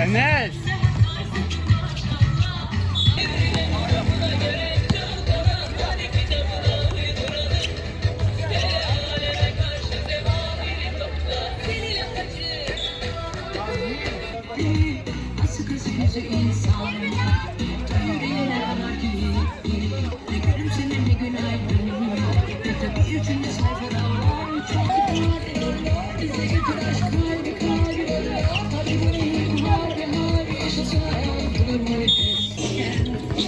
Enes. Sıkı sıkıcı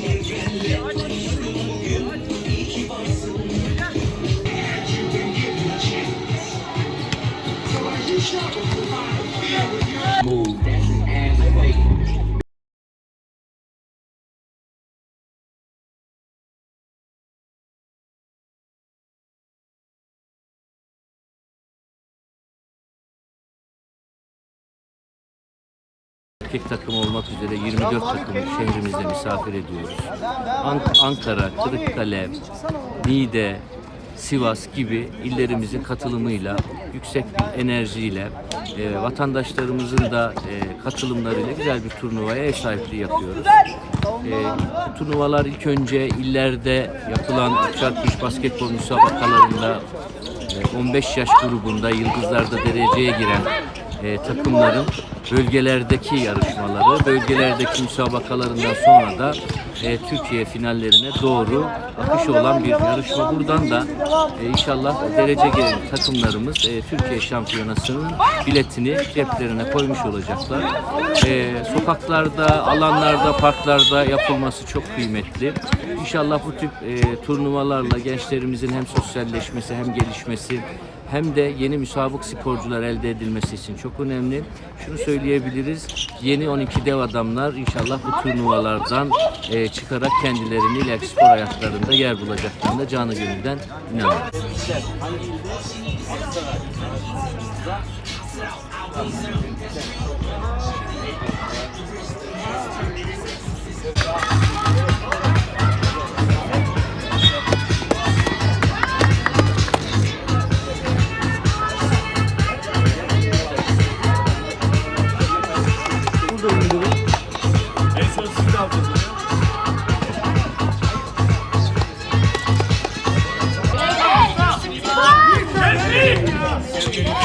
nefes erkek takım olmak üzere 24 takımı şehrimizde misafir ediyoruz. Ank- Ankara, Kırıkkale, Niğde, Sivas gibi illerimizin katılımıyla, yüksek bir enerjiyle, e, vatandaşlarımızın da e, katılımlarıyla güzel bir turnuvaya ev sahipliği yapıyoruz. E, turnuvalar ilk önce illerde yapılan 3 basketbol müsabakalarında e, 15 yaş grubunda yıldızlarda dereceye giren e, takımların bölgelerdeki yarışmaları, bölgelerdeki müsabakalarından sonra da e, Türkiye finallerine doğru akışı olan bir yarışma. Buradan da e, inşallah derece gelen takımlarımız e, Türkiye şampiyonasının biletini ceplerine koymuş olacaklar. E, sokaklarda, alanlarda, parklarda yapılması çok kıymetli. İnşallah bu tip e, turnuvalarla gençlerimizin hem sosyalleşmesi hem gelişmesi hem de yeni müsabık sporcular elde edilmesi için çok önemli. Şunu söyleyebiliriz. Yeni 12 dev adamlar inşallah bu turnuvalardan e, çıkarak kendilerini ileriki spor hayatlarında yer bulacaklarına canı gönülden inanıyorum. お。